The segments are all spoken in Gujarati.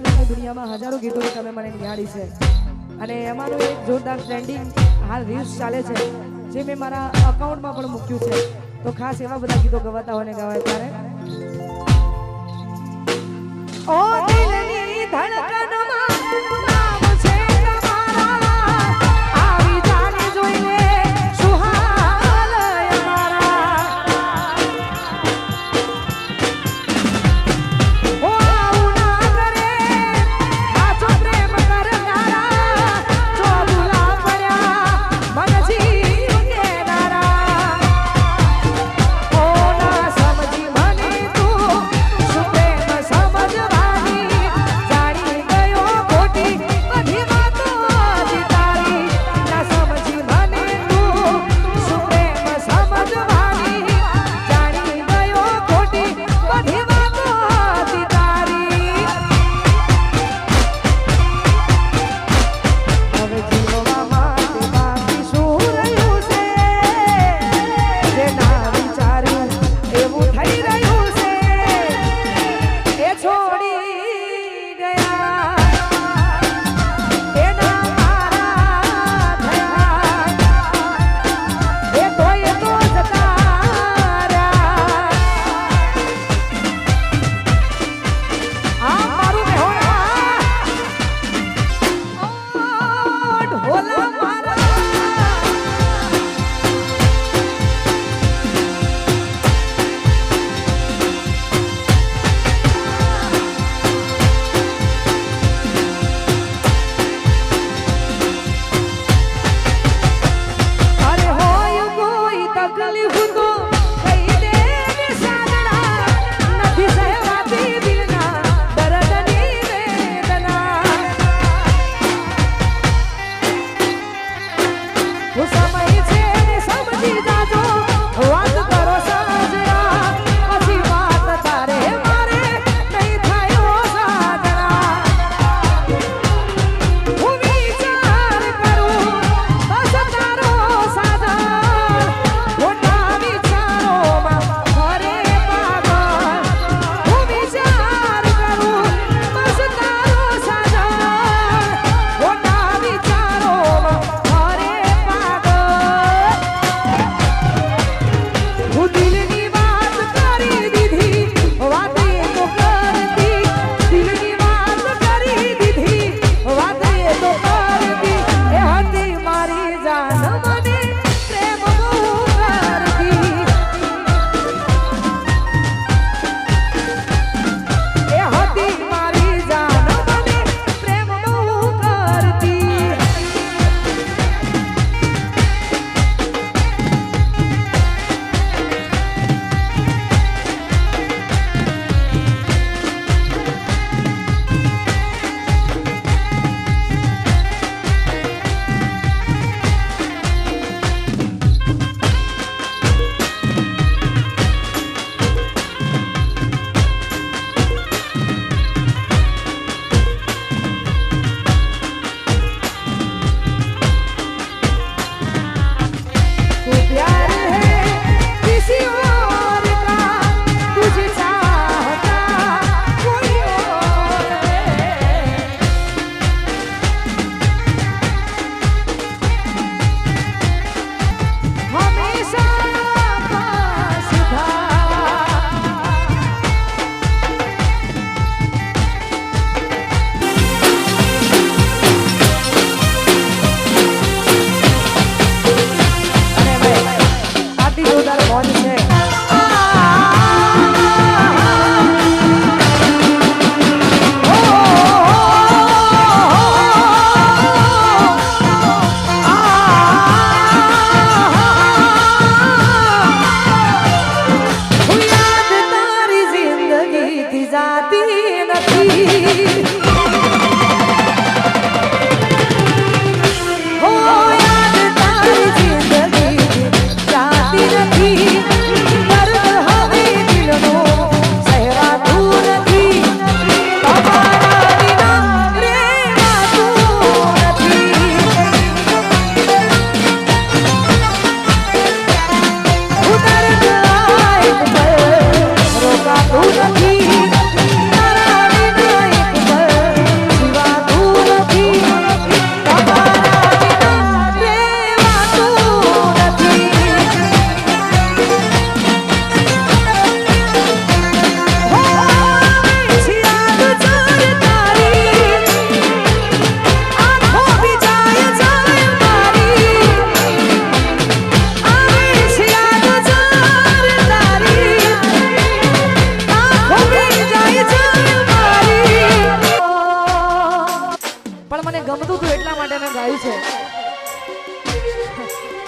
દુનિયામાં હજારો ગીતો તમે મને નિહાળી છે. અને એમાંનું એક જોરદાર ટ્રેન્ડિંગ હાલ રીલ્સ ચાલે છે, જે મેં મારા અકાઉન્ટમાં પણ મૂક્યું છે. તો ખાસ એવા બધા ગીતો ગવાતા હોય ને ગવાય ત્યારે.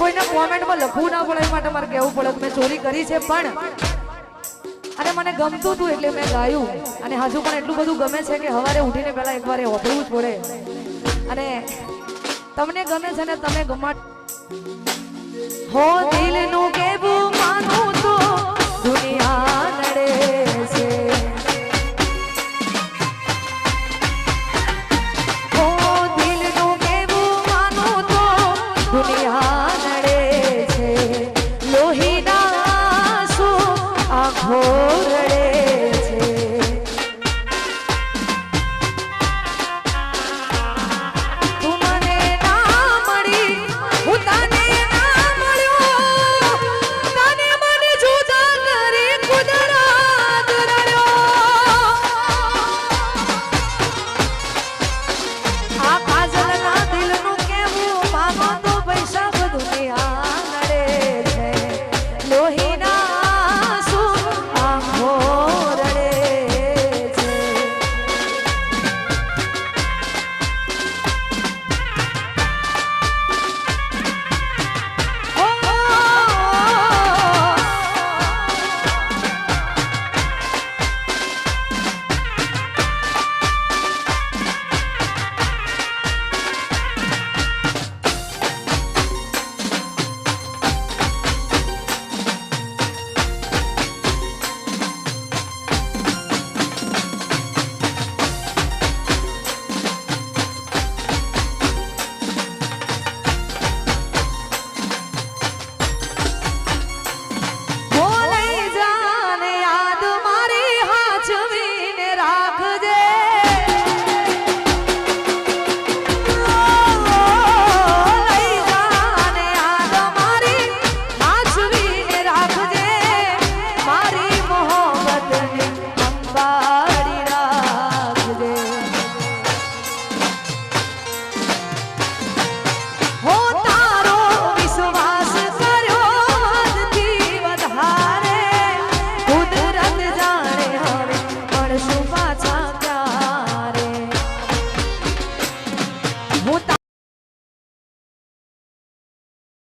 કોમેન્ટમાં લખવું ના પડે માટે મારે કહેવું પડે મેં ચોરી કરી છે, પણ અને મને ગમતું હતું એટલે મેં ગાયું. અને હજુ પણ એટલું બધું ગમે છે કે સવારે ઉઠીને પહેલા એકવાર એ હોભળવું જ પડે. અને તમને ગમે છે ને તમે ગમા હો દિલનું કેવું